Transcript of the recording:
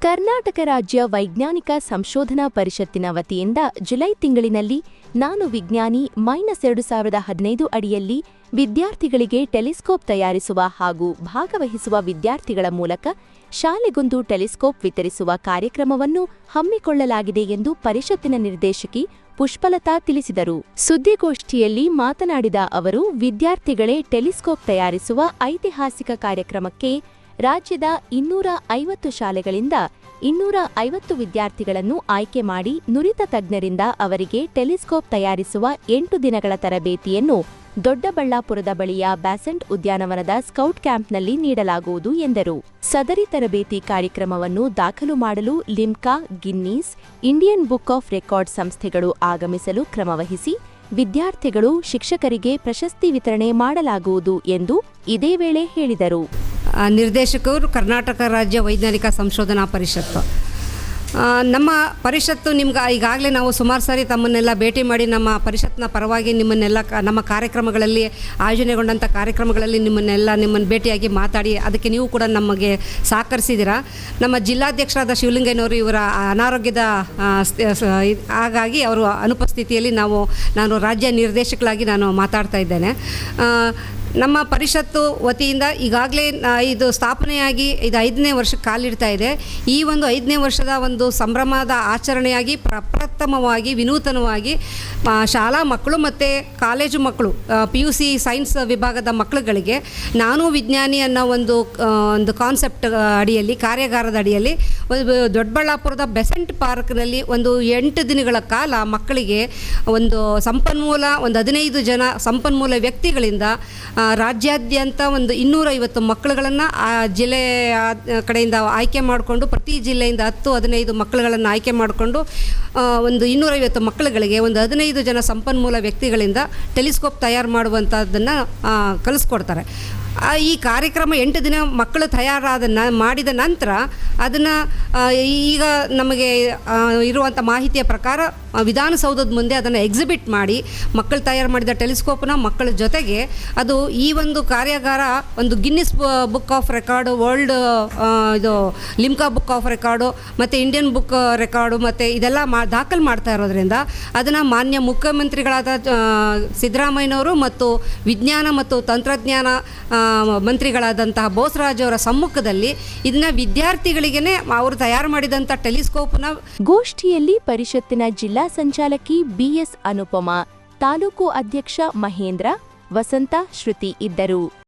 ಕರ್ನಾಟಕ ರಾಜ್ಯ ವೈಜ್ಞಾನಿಕ ಸಂಶೋಧನಾ ಪರಿಷತ್ತಿನ ವತಿಯಿಂದ ಜುಲೈ ತಿಂಗಳಿನಲ್ಲಿ ನಾನು ವಿಜ್ಞಾನಿ ಮೈನಸ್ ಎರಡು ಸಾವಿರದ ಹದಿನೈದು ಅಡಿಯಲ್ಲಿ ವಿದ್ಯಾರ್ಥಿಗಳಿಗೆ ಟೆಲಿಸ್ಕೋಪ್ ತಯಾರಿಸುವ ಹಾಗೂ ಭಾಗವಹಿಸುವ ವಿದ್ಯಾರ್ಥಿಗಳ ಮೂಲಕ ಶಾಲೆಗೊಂದು ಟೆಲಿಸ್ಕೋಪ್ ವಿತರಿಸುವ ಕಾರ್ಯಕ್ರಮವನ್ನು ಹಮ್ಮಿಕೊಳ್ಳಲಾಗಿದೆ ಎಂದು ಪರಿಷತ್ತಿನ ನಿರ್ದೇಶಕಿ ಪುಷ್ಪಲತಾ ತಿಳಿಸಿದರು. ಸುದ್ದಿಗೋಷ್ಠಿಯಲ್ಲಿ ಮಾತನಾಡಿದ ಅವರು, ವಿದ್ಯಾರ್ಥಿಗಳೇ ಟೆಲಿಸ್ಕೋಪ್ ತಯಾರಿಸುವ ಐತಿಹಾಸಿಕ ಕಾರ್ಯಕ್ರಮಕ್ಕೆ ರಾಜ್ಯದ ಇನ್ನೂರ ಐವತ್ತು ಶಾಲೆಗಳಿಂದ ಇನ್ನೂರ ಐವತ್ತು ವಿದ್ಯಾರ್ಥಿಗಳನ್ನು ಆಯ್ಕೆ ಮಾಡಿ ನುರಿತ ತಜ್ಞರಿಂದ ಅವರಿಗೆ ಟೆಲಿಸ್ಕೋಪ್ ತಯಾರಿಸುವ ಎಂಟು ದಿನಗಳ ತರಬೇತಿಯನ್ನು ದೊಡ್ಡಬಳ್ಳಾಪುರದ ಬಳಿಯ ಬ್ಯಾಸೆಂಟ್ ಉದ್ಯಾನವನದ ಸ್ಕೌಟ್ ಕ್ಯಾಂಪ್ನಲ್ಲಿ ನೀಡಲಾಗುವುದು ಎಂದರು. ಸದರಿ ತರಬೇತಿ ಕಾರ್ಯಕ್ರಮವನ್ನು ದಾಖಲು ಮಾಡಲು Limca, Guinness, Indian book of record ಸಂಸ್ಥೆಗಳು ಆಗಮಿಸಲು ಕ್ರಮವಹಿಸಿ ವಿದ್ಯಾರ್ಥಿಗಳು ಶಿಕ್ಷಕರಿಗೆ ಪ್ರಶಸ್ತಿ ವಿತರಣೆ ಮಾಡಲಾಗುವುದು ಎಂದು ಇದೇ ವೇಳೆ ಹೇಳಿದರು. ನಿರ್ದೇಶಕರು ಕರ್ನಾಟಕ ರಾಜ್ಯ ವೈಜ್ಞಾನಿಕ ಸಂಶೋಧನಾ ಪರಿಷತ್ತು. ನಮ್ಮ ಪರಿಷತ್ತು ನಿಮ್ಗೆ ಈಗಾಗಲೇ ನಾವು ಸುಮಾರು ಸಾರಿ ತಮ್ಮನ್ನೆಲ್ಲ ಭೇಟಿ ಮಾಡಿ ನಮ್ಮ ಪರಿಷತ್ನ ಪರವಾಗಿ ನಿಮ್ಮನ್ನೆಲ್ಲ ನಮ್ಮ ಕಾರ್ಯಕ್ರಮಗಳಲ್ಲಿ, ಆಯೋಜನೆಗೊಂಡಂಥ ಕಾರ್ಯಕ್ರಮಗಳಲ್ಲಿ ನಿಮ್ಮನ್ನೆಲ್ಲ ನಿಮ್ಮನ್ನು ಭೇಟಿಯಾಗಿ ಮಾತಾಡಿ, ಅದಕ್ಕೆ ನೀವು ಕೂಡ ನಮಗೆ ಸಹಕರಿಸಿದ್ದೀರಾ. ನಮ್ಮ ಜಿಲ್ಲಾಧ್ಯಕ್ಷರಾದ ಶಿವಲಿಂಗಯ್ಯನವರು ಇವರ ಅನಾರೋಗ್ಯದ ಹಾಗಾಗಿ ಅವರು ಅನುಪಸ್ಥಿತಿಯಲ್ಲಿ ನಾವು, ನಾನು ರಾಜ್ಯ ನಿರ್ದೇಶಕರಾಗಿ ನಾನು ಮಾತಾಡ್ತಾ ಇದ್ದೇನೆ. ನಮ್ಮ ಪರಿಷತ್ತು ವತಿಯಿಂದ ಈಗಾಗಲೇ ಇದು ಸ್ಥಾಪನೆಯಾಗಿ ಇದು ಐದನೇ ವರ್ಷಕ್ಕೆ ಕಾಲಿಡ್ತಾ ಇದೆ. ಈ ಒಂದು ಐದನೇ ವರ್ಷದ ಒಂದು ಸಂಭ್ರಮದ ಆಚರಣೆಯಾಗಿ ಪ್ರಪ್ರಥಮವಾಗಿ, ವಿನೂತನವಾಗಿ ಶಾಲಾ ಮಕ್ಕಳು ಮತ್ತು ಕಾಲೇಜು ಮಕ್ಕಳು ಪಿ ಯು ಸಿ ಸೈನ್ಸ್ ವಿಭಾಗದ ಮಕ್ಕಳುಗಳಿಗೆ, ನಾನು ವಿಜ್ಞಾನಿ ಅನ್ನೋ ಒಂದು ಒಂದು ಕಾನ್ಸೆಪ್ಟ್ ಅಡಿಯಲ್ಲಿ, ಕಾರ್ಯಾಗಾರದ ಅಡಿಯಲ್ಲಿ ದೊಡ್ಡಬಳ್ಳಾಪುರದ ಬೆಸೆಂಟ್ ಪಾರ್ಕ್ನಲ್ಲಿ ಒಂದು ಎಂಟು ದಿನಗಳ ಕಾಲ ಮಕ್ಕಳಿಗೆ ಒಂದು ಸಂಪನ್ಮೂಲ, ಒಂದು ಹದಿನೈದು ಜನ ಸಂಪನ್ಮೂಲ ವ್ಯಕ್ತಿಗಳಿಂದ ರಾಜ್ಯಾದ್ಯಂತ ಒಂದು ಇನ್ನೂರೈವತ್ತು ಮಕ್ಕಳುಗಳನ್ನು ಆ ಜಿಲ್ಲೆ ಕಡೆಯಿಂದ ಆಯ್ಕೆ ಮಾಡಿಕೊಂಡು, ಪ್ರತಿ ಜಿಲ್ಲೆಯಿಂದ ಹತ್ತು, ಹದಿನೈದು ಮಕ್ಕಳುಗಳನ್ನು ಆಯ್ಕೆ ಮಾಡಿಕೊಂಡು ಒಂದು ಇನ್ನೂರೈವತ್ತು ಮಕ್ಕಳುಗಳಿಗೆ ಒಂದು ಹದಿನೈದು ಜನ ಸಂಪನ್ಮೂಲ ವ್ಯಕ್ತಿಗಳಿಂದ ಟೆಲಿಸ್ಕೋಪ್ ತಯಾರು ಮಾಡುವಂಥದ್ದನ್ನು ಕಲಿಸ್ಕೊಡ್ತಾರೆ. ಈ ಕಾರ್ಯಕ್ರಮ ಎಂಟು ದಿನ ಮಕ್ಕಳು ತಯಾರಾದ ನ, ಮಾಡಿದ ನಂತರ ಅದನ್ನು ಈಗ ನಮಗೆ ಇರುವಂಥ ಮಾಹಿತಿಯ ಪ್ರಕಾರ ವಿಧಾನಸೌಧದ ಮುಂದೆ ಅದನ್ನು ಎಕ್ಸಿಬಿಟ್ ಮಾಡಿ, ಮಕ್ಕಳು ತಯಾರು ಮಾಡಿದ ಟೆಲಿಸ್ಕೋಪ್ನ ಮಕ್ಕಳ ಜೊತೆಗೆ ಅದು ಈ ಒಂದು ಕಾರ್ಯಾಗಾರ, ಒಂದು Guinness book of record world ಇದು ಲಿಮ್ಕಾ ಬುಕ್ ಆಫ್ ರೆಕಾರ್ಡು ಮತ್ತು ಇಂಡಿಯನ್ ಬುಕ್ ರೆಕಾರ್ಡು ಮತ್ತು ಇದೆಲ್ಲ ಮಾ, ದಾಖಲು ಮಾಡ್ತಾ ಇರೋದ್ರಿಂದ ಅದನ್ನು ಮಾನ್ಯ ಮುಖ್ಯಮಂತ್ರಿಗಳಾದ ಸಿದ್ದರಾಮಯ್ಯನವರು ಮತ್ತು ವಿಜ್ಞಾನ ಮತ್ತು ತಂತ್ರಜ್ಞಾನ ಮಂತ್ರಿಗಳಾದಂತಹ ಬೋಸರಾಜ್ ಅವರ ಸಮ್ಮುಖದಲ್ಲಿ ಇದನ್ನ ವಿದ್ಯಾರ್ಥಿಗಳಿಗೆನೇ ಅವರು ತಯಾರು ಮಾಡಿದಂಥ ಟೆಲಿಸ್ಕೋಪ್ನ ಗೋಷ್ಠಿಯಲ್ಲಿ ಪರಿಷತ್ತಿನ ಜಿಲ್ಲಾ ಸಂಚಾಲಕಿ ಬಿಎಸ್ ಅನುಪಮಾ, ತಾಲೂಕು ಅಧ್ಯಕ್ಷ ಮಹೇಂದ್ರ, ವಸಂತ, ಶ್ರುತಿ ಇದ್ದರು.